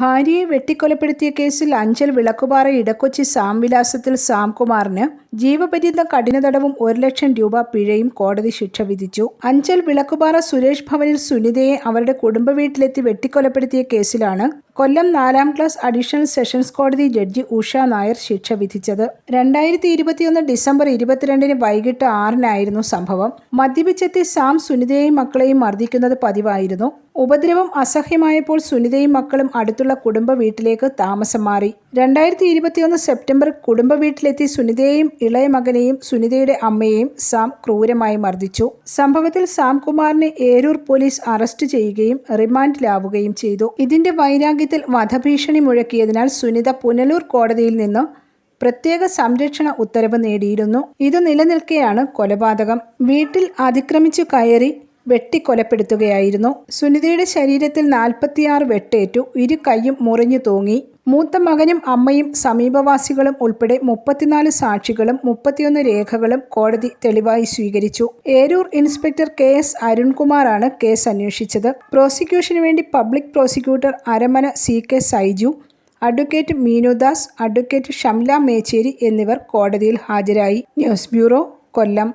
ഭാര്യയെ വെട്ടിക്കൊലപ്പെടുത്തിയ കേസിൽ അഞ്ചൽ വിളക്കുപാറ ഇടക്കൊച്ചി സാം സാംവിലാസത്തിൽ സാംകുമാറിന് ജീവപര്യന്തം കഠിന തടവും ഒരു ലക്ഷം രൂപ പിഴയും കോടതി ശിക്ഷ വിധിച്ചു. അഞ്ചൽ വിളക്കുപാറ സുരേഷ് ഭവനിൽ സുനിതയെ അവരുടെ കുടുംബ വീട്ടിലെത്തി വെട്ടിക്കൊലപ്പെടുത്തിയ കേസിലാണ് കൊല്ലം നാലാം ക്ലാസ് അഡീഷണൽ സെഷൻസ് കോടതി ജഡ്ജി ഉഷ നായർ ശിക്ഷ വിധിച്ചത്. രണ്ടായിരത്തി ഇരുപത്തിയൊന്ന് ഡിസംബർ ഇരുപത്തിരണ്ടിന് വൈകിട്ട് ആറിനായിരുന്നു സംഭവം. മദ്യപിച്ചെത്തി സാം സുനിതയെയും മക്കളെയും മർദ്ദിക്കുന്നത് പതിവായിരുന്നു. ഉപദ്രവം അസഹ്യമായപ്പോൾ സുനിതയും മക്കളും അടുത്തുള്ള കുടുംബ വീട്ടിലേക്ക് താമസം മാറി. രണ്ടായിരത്തി ഇരുപത്തിയൊന്ന് സെപ്റ്റംബർ കുടുംബ വീട്ടിലെത്തി സുനിതയെയും ഇളയ മകനെയും സുനിതയുടെ അമ്മയെയും സാം ക്രൂരമായി മർദ്ദിച്ചു. സംഭവത്തിൽ സാം കുമാറിനെ ഏരൂർ പോലീസ് അറസ്റ്റ് ചെയ്യുകയും റിമാൻഡിലാവുകയും ചെയ്തു. ഇതിന്റെ വൈരാഗ്യത്തിൽ വധഭീഷണി മുഴക്കിയതിനാൽ സുനിത പുനലൂർ കോടതിയിൽ നിന്ന് പ്രത്യേക സംരക്ഷണ ഉത്തരവ് നേടിയിരുന്നു. ഇത് നിലനിൽക്കെയാണ് കൊലപാതകം. വീട്ടിൽ അതിക്രമിച്ചു കയറി വെട്ടിക്കൊലപ്പെടുത്തുകയായിരുന്നു. സുനിതയുടെ ശരീരത്തിൽ നാൽപ്പത്തിയാറ് വെട്ടേറ്റു ഇരു കൈയും മുറിഞ്ഞു തൂങ്ങി. മൂത്ത മകനും അമ്മയും സമീപവാസികളും ഉൾപ്പെടെ മുപ്പത്തിനാല് സാക്ഷികളും മുപ്പത്തിയൊന്ന് രേഖകളും കോടതി തെളിവായി സ്വീകരിച്ചു. ഏരൂർ ഇൻസ്പെക്ടർ കെ എസ് അരുൺകുമാറാണ് കേസ് അന്വേഷിച്ചത്. പ്രോസിക്യൂഷന് വേണ്ടി public prosecutor Aramana C K Saiju advocate Meenudas advocate Shamla Mecheri എന്നിവർ കോടതിയിൽ ഹാജരായി. News bureau Kollam.